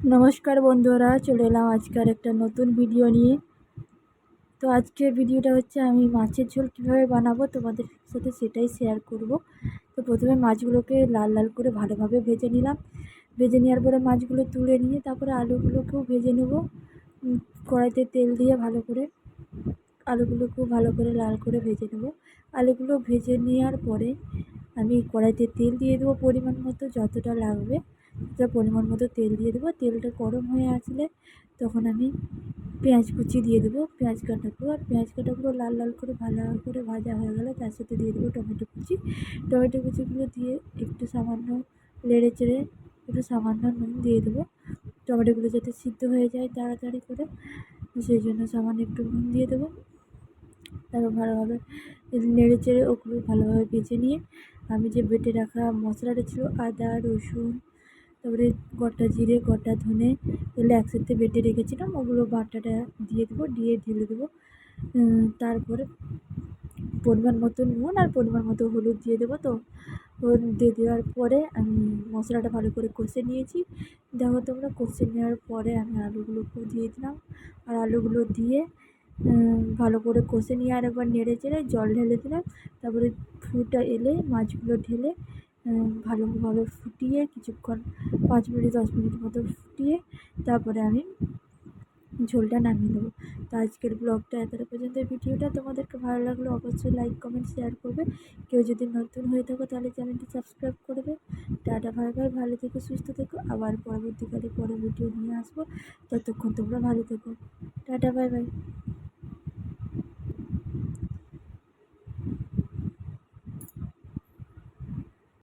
নমস্কার বন্ধুরা, চলে এলাম আজকের একটা নতুন ভিডিও নিয়ে। তো আজকের ভিডিওটা হচ্ছে আমি মাছের ঝোল কীভাবে বানাবো তোমাদের সাথে সেটাই শেয়ার করব। তো প্রথমে মাছগুলোকে লাল লাল করে ভালোভাবে ভেজে নিলাম। ভেজে নেওয়ার পরে মাছগুলো তুলে নিয়ে তারপরে আলুগুলোকেও ভেজে নেব। কড়াইতে তেল দিয়ে ভালো করে আলুগুলোকেও ভালো করে লাল করে ভেজে নেব। আলুগুলো ভেজে নেওয়ার পরে আমি কড়াইতে তেল দিয়ে দেবো পরিমাণ মতো যতটা লাগবে। ততটা পরিমাণ মতো তেল দিয়ে দেবো। তেলটা গরম হয়ে আসলে তখন আমি পেঁয়াজ কুচি দিয়ে দেবো। পেঁয়াজ কাটা কাটাগুলো আর পেঁয়াজ কাটাগুলো লাল লাল করে ভালো করে ভাজা হয়ে গেলে তার সাথে দিয়ে দেবো টমেটো কুচি। টমেটো কুচিগুলো দিয়ে একটু সামান্য নেড়ে চেড়ে একটু সামান্য নুন দিয়ে দেবো। টমেটোগুলো যাতে সিদ্ধ হয়ে যায় তাড়াতাড়ি করে, সেই জন্য সামান্য একটু নুন দিয়ে দেবো। তারপর ভালোভাবে নেড়ে চেড়ে ওগুলো ভালোভাবে ভেজে নিয়ে আমি যে বেটে রাখা মশলাটা ছিল আদা, রসুন তারপরে গোটা জিরে, গোটা ধনে এগুলো একসাথে বেটে রেখেছিলাম। ওগুলো বাটাটা দিয়ে দেবো, দিয়ে ঢেলে দেবো। তারপরে পরিমাণ মতো নুন আর পরিমাণ মতো হলুদ দিয়ে দেবো। তো দিয়ে দেওয়ার পরে আমি মশলাটা ভালো করে কষে নিয়েছি। দেখো তোমরা, কষে নেওয়ার পরে আমি আলুগুলোকেও দিয়ে দিলাম। আর আলুগুলো দিয়ে ভালো করে কষে নিয়ে আর একবার নেড়ে চেড়ে জল ঢেলে দিলাম। তারপরে ফুটা এলে, মাছগুলো ঢেলে ভালোভাবে ফুটিয়ে কিছুক্ষণ পাঁচ মিনিট, দশ মিনিট মতো ফুটিয়ে তারপরে আমি ঝোলটা নামিয়ে দেবো তো আজকের ব্লগটা এতটা পর্যন্ত। ভিডিওটা তোমাদেরকে ভালো লাগলে অবশ্যই লাইক কমেন্ট শেয়ার করবে। কেউ যদি নতুন হয়ে থাকো তাহলে চ্যানেলটি সাবস্ক্রাইব করবে টাটা ভাই ভাই ভালো থেকো, সুস্থ থেকো। আবার পরবর্তীকালে পরে ভিডিও নিয়ে আসব। ততক্ষণ তোমরা ভালো থেকো। Tata bye bye